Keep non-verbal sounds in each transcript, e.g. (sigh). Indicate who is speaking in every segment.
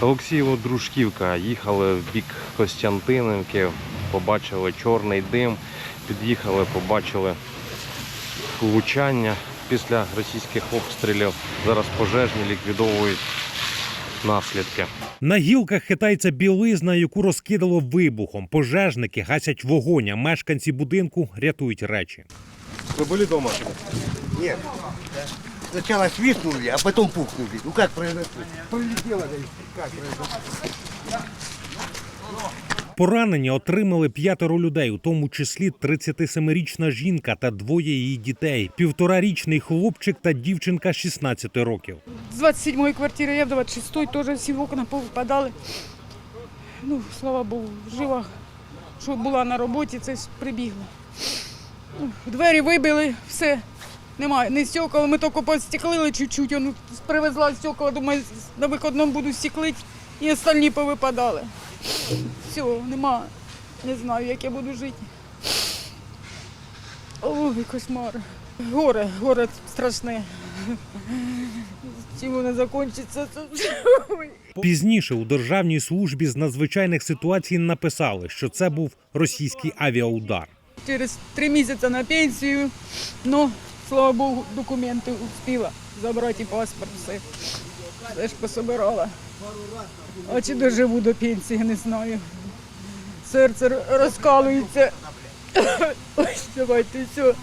Speaker 1: Олексієво Дружківка. Їхали в бік Костянтинівки, побачили чорний дим, під'їхали, побачили влучання після російських обстрілів. Зараз пожежні ліквідовують наслідки.
Speaker 2: На гілках хитається білизна, яку розкидало вибухом. Пожежники гасять вогонь, а мешканці будинку рятують речі.
Speaker 1: Ви були вдома?
Speaker 3: Нет. Сначала свистнули, а потом пухнули. Ну как произошло? Пролетело, да, как произошло?
Speaker 2: Поранення отримали п'ятеро людей, у тому числі 37-річна жінка та двоє її дітей, півторарічний хлопчик та дівчинка 16 років.
Speaker 4: З 27-ї квартири я в 26-й теж всі вікна повипадали. Ну, слава Богу, жива, що була на роботі, це прибігла. Ну, Двері вибили, все. Немає, не стекол, ми тільки постеклили чуть-чуть, ну, привезла стекла, думаю, на виходному буду стеклити, і остальні повипадали. Все, нема, не знаю, як я буду жити. Ой, кошмар. Горе, горе страшне. Чим воно закінчиться?
Speaker 2: Пізніше у державній службі з надзвичайних ситуацій написали, що це був російський авіаудар.
Speaker 4: Через три місяці на пенсію, ну, слава Богу, документи успіла забрати паспорт, все. Все ж пособирала. А чи доживу до пенсії, не знаю. Серце розкалується. (coughs) Ось давайте все.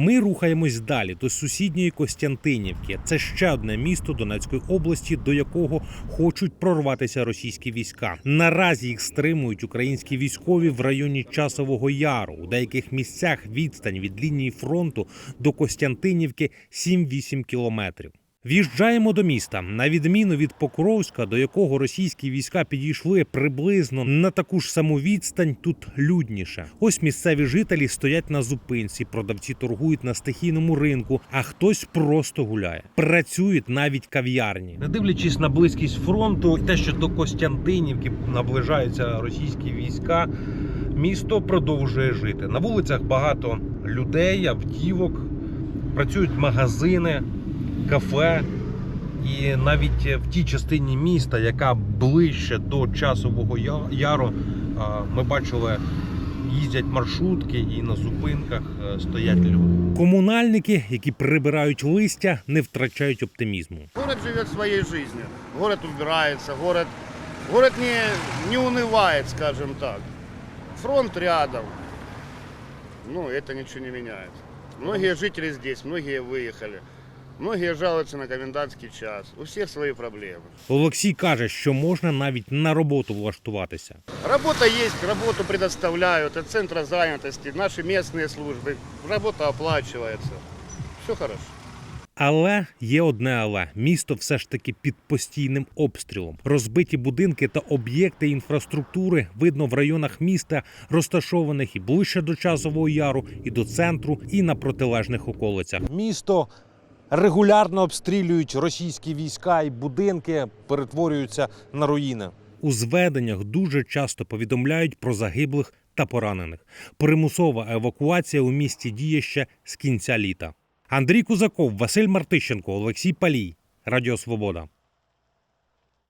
Speaker 2: Ми рухаємось далі до сусідньої Костянтинівки. Це ще одне місто Донецької області, до якого хочуть прорватися російські війська. Наразі їх стримують українські військові в районі Часового Яру. У деяких місцях відстань від лінії фронту до Костянтинівки 7-8 кілометрів. В'їжджаємо до міста на відміну від Покровська, до якого російські війська підійшли приблизно на таку ж саму відстань. Тут людніше. Ось місцеві жителі стоять на зупинці, продавці торгують на стихійному ринку, а хтось просто гуляє. Працюють навіть кав'ярні. Не дивлячись на близькість фронту, те, що до Костянтинівки наближаються російські війська. Місто продовжує жити. На вулицях багато людей, автівок, працюють магазини, кафе. І навіть в тій частині міста, яка ближче до часового Я- яру, а, ми бачили, їздять маршрутки і на зупинках е, стоять люди. Комунальники, які прибирають листя, не втрачають оптимізму.
Speaker 5: Город живет своей жизнью, город убирается, город, город не, не унывает, скажем так. Фронт рядом, ну это ничего не меняет. Многие жители здесь, многие выехали, многие жалуются на комендантский час, у всех свои проблемы.
Speaker 2: Олексій каже, що можна навіть на роботу влаштуватися.
Speaker 5: Работа есть, работу предоставляют, от центра занятости, наши местные службы, работа оплачивается, все хорошо.
Speaker 2: Але є одне але місто все ж таки під постійним обстрілом. Розбиті будинки та об'єкти інфраструктури видно в районах міста, розташованих і ближче до часового яру, і до центру, і на протилежних околицях.
Speaker 6: Місто регулярно обстрілюють російські війська і будинки перетворюються на руїни.
Speaker 2: У зведеннях дуже часто повідомляють про загиблих та поранених. Примусова евакуація у місті діє ще з кінця літа. Андрій Кузаков, Василь Мартищенко, Олексій Палій. Радіо Свобода.